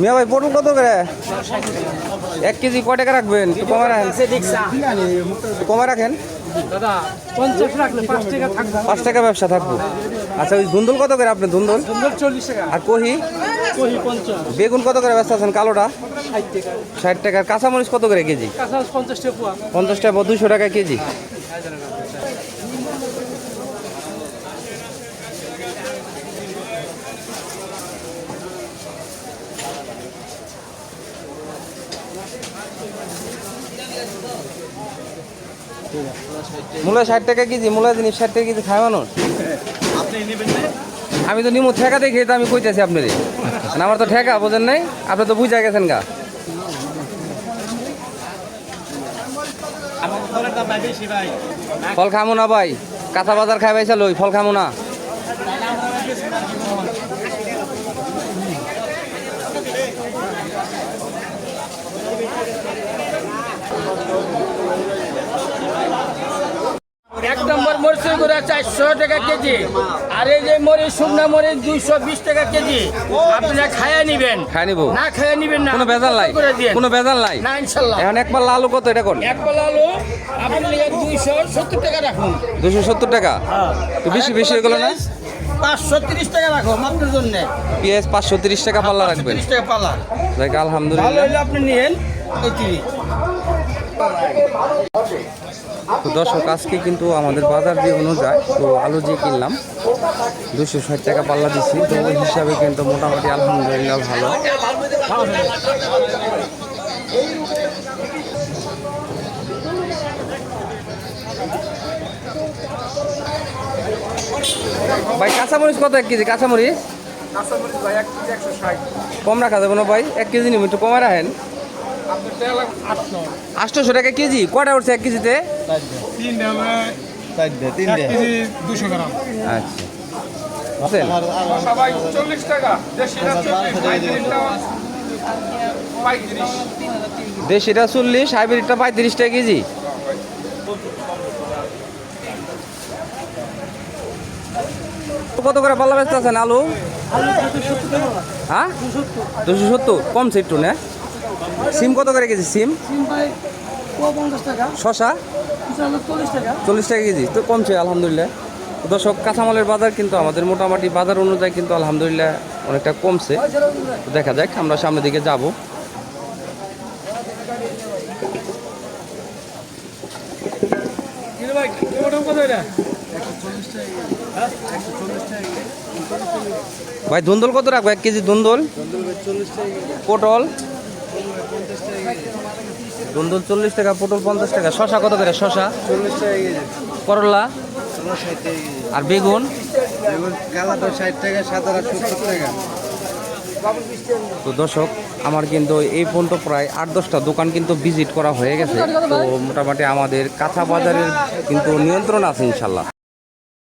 মিয়া ভাই পটল কত করে? এক কেজি কয় টাকা রাখবেন? একটু কমে রাখেন। কমে রাখেন? পাঁচ টাকা ব্যবসা থাকব। আচ্ছা ওই ধুন্দুল কত করে আপনি ধুন্দুল? আর কহি? বেগুন কত করে ব্যস্ত আছেন কালোটা? ষাট টাকা। ষাট টাকার কাঁচামরিচ কত করে কেজি? পঞ্চাশ টাকা পোয়া। পঞ্চাশ টাকা দুশো টাকা কেজি। মূলা ষাট টাকা কেজি মূলা জিনিস ষাট টাকা কেজি খায় মানুষ। আমি তো নিমু ঠেকা দেখে তো আমি কইতেছি আপনারে। আর আমার তো ঠেকা বোঝেন নাই? আপনি তো বুঝা গেছেন গা। ফল খামো না ভাই কাঁচা বাজার খাই পাইছা লই ফল খামো না। এক নম্বর মরিচের গুঁড়া চারশো টাকা কেজি। আর এই যে মরিচ শুকনা মরিচ দুইশো বিশ টাকা কেজি। আপনারা খাইয়া নিবেন। খাই নিবো। না খাইয়া নিবেন না। কোনো বেজাল নাই। করে কোনো বেজাল নাই। না ইনশাল্লাহ। এখন এক পাল্লা আলু কত এটা কোন? এক পালা আলু আপনি দুইশো সত্তর টাকা রাখুন। দুশো সত্তর টাকা? তো বেশি বেশি হয়ে গেল না? পাঁচশো তিরিশ টাকা রাখো আপনার জন্য। পেঁয়াজ পাঁচশো তিরিশ টাকা পাল্লা রাখবেন। তিরিশ টাকা পালা দেখ আলহামদুলিল্লাহ। আপনি নিয়েন এই তিরিশ। তো দর্শক আজকে কিন্তু আমাদের বাজার যে অনুযায়ী তো আলু যে কিনলাম দুশো ষাট টাকা পাল্লা দিচ্ছি তো ওই হিসাবে কিন্তু মোটামুটি আলহামদুলিল্লাহ ভালো। ভাই কাঁচামরিচ কত এক কেজি? কাঁচামরিচ? কম রাখা যাবে না ভাই এক কেজি নিব একটু কমে রাখেন। আটশোশো টাকা কেজি? কটা উঠছে এক কেজিতে? আচ্ছা। দেশিটা চল্লিশ দেশিটা চল্লিশ হাইব্রিডটা পঁয়ত্রিশ টাকা কেজি। কত করে পাল্লা ব্যস্ত আছেন আলু? হ্যাঁ? দুশো সত্তর কমছে একটু না? সিম কত করে কেজি সিম? শশা? চল্লিশ টাকা। কেজি তো কমছে আলহামদুলিল্লাহ। দর্শক কাঁচামালের বাজার কিন্তু আমাদের মোটামুটি বাজার অনুযায়ী কিন্তু আলহামদুলিল্লাহ অনেকটা কমছে। দেখা যাক আমরা সামনের দিকে যাব। ভাই টমেটো কত এটা? ভাই ধুন্দল কত রাখব? এক কেজি ধুন্দল পটল? ধুন্দল চল্লিশ টাকা পটল পঞ্চাশ টাকা। শশা কত করে? শশা চল্লিশ টাকা করলা? আর বেগুন? ষাট টাকা সত্তর টাকা। তো দর্শক আমার কিন্তু এই পর্যন্ত প্রায় আট দশটা দোকান কিন্তু ভিজিট করা হয়ে গেছে। তো মোটামুটি আমাদের কাঁচা বাজারের কিন্তু নিয়ন্ত্রণ আছে ইনশাল্লাহ।